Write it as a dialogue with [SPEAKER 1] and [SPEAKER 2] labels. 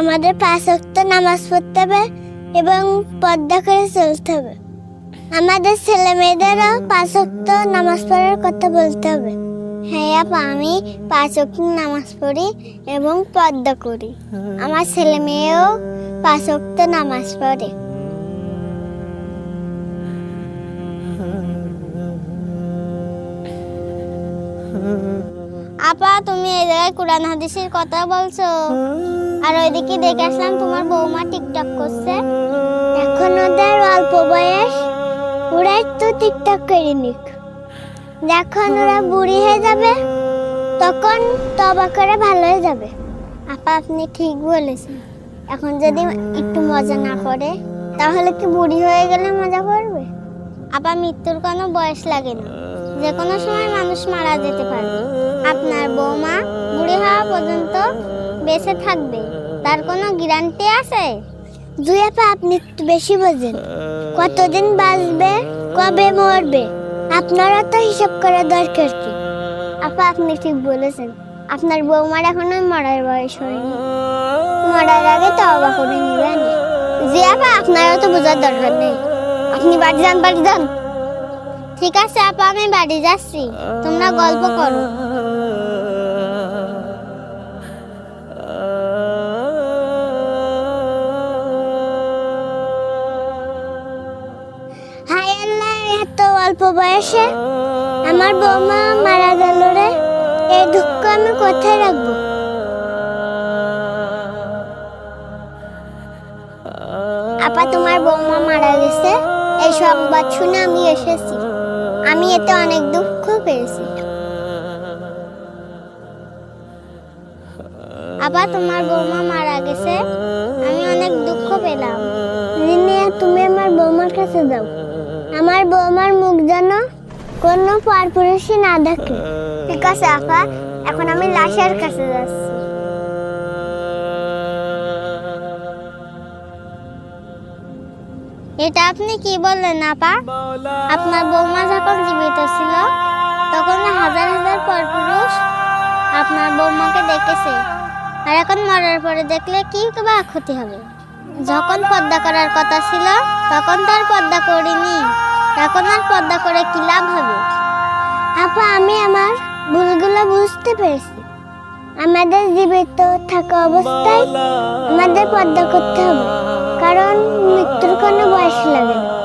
[SPEAKER 1] আমাদের পাঁচ নামাজ পড়তে হবে এবং পর্দা করে চলতে হবে। আমাদের ছেলে মেয়েদেরও পাঁচ নামাজ পড়ার কথা বলতে হবে। হ্যাঁ আপা আমি পাঁচ ওয়াক্ত নামাজ পড়ি এবং পর্দা করি। আমার ছেলে মেয়েও পাঁচ নামাজ পড়ে। আপা, তুমি এই জায়গায় কোরআন হাদিসের কথা বলছো। আর ওইদিকে দেখে আসলাম তোমার বৌমা টিকটক করছে। এখন ওদের অল্প বয়স ওরা একটু টিকটক করে নিক। যখন ওরা বুড়ি হয়ে যাবে, তখন তবা করে ভালো হয়ে যাবে। আপা, আপনি ঠিক বলেছেন। এখন যদি একটু মজা না করে, তাহলে কি বুড়ি হয়ে গেলে মজা করবে? আপা, মৃত্যুর কোনো বয়স লাগে না। যে কোনো সময় মানুষ মারা যেতে পারে। আপনার বৌমা বুড়ি হওয়া পর্যন্ত বেঁচে থাকবে। তার কোনো গ্যারান্টি আছে? দুই আপা আপনি একটু বেশি বোঝেন। কতদিন বাঁচবে কবে মরবে? আপনারা তো হিসাব করা দরকার কি? আপা আপনি ঠিক বলেছেন। আপনার বৌমার এখনও মরার বয়স হয়নি। মরার আগে তো অবাক করে নিবেন। জি আপা আপনারও তো বোঝার দরকার নেই। আপনি বাড়ি যান বাড়ি যান। ঠিক আছে, আপা, আমি বাড়ি যাচ্ছি। তোমরা গল্প করো। হাই আল্লাহ, এত অল্প বয়সে আমার বৌমা মারা গেল রে। এই দুঃখ আমি কোথায় রাখব? আপা, তোমার বৌমা মারা গেছে। এই সংবাদ শুনে আমি এসেছি। আমি এতে অনেক দুঃখ পেয়েছি আপা তোমার বৌমা মারা গেছে আমি অনেক দুঃখ পেলাম। রিনিয়া তুমি আমার বৌমার কাছে যাও। আমার বৌমার মুখ যেন কোনো পরপুরুষই না দেখে। ঠিক আছে আপা। এখন আমি লাশের কাছে যাচ্ছি। এটা আপনি কি বললেন, আপা? আপনার বৌমা যখন জীবিত ছিল, তখন হাজার হাজার পরপুরুষ আপনার বৌমাকে দেখেছে। আর এখন মরার পরে দেখলে কি বা ক্ষতি হবে। যখন পর্দা করার কথা ছিল, তখন তার পর্দা করিনি। এখন আর পর্দা করে কি লাভ হবে? আপা, আমি আমার ভুলগুলো বুঝতে পেরেছি। আমাদের জীবিত থাকা অবস্থায় আমাদের পর্দা করতে হবে। কারণ মৃত্যুর কোনো বয়স লাগে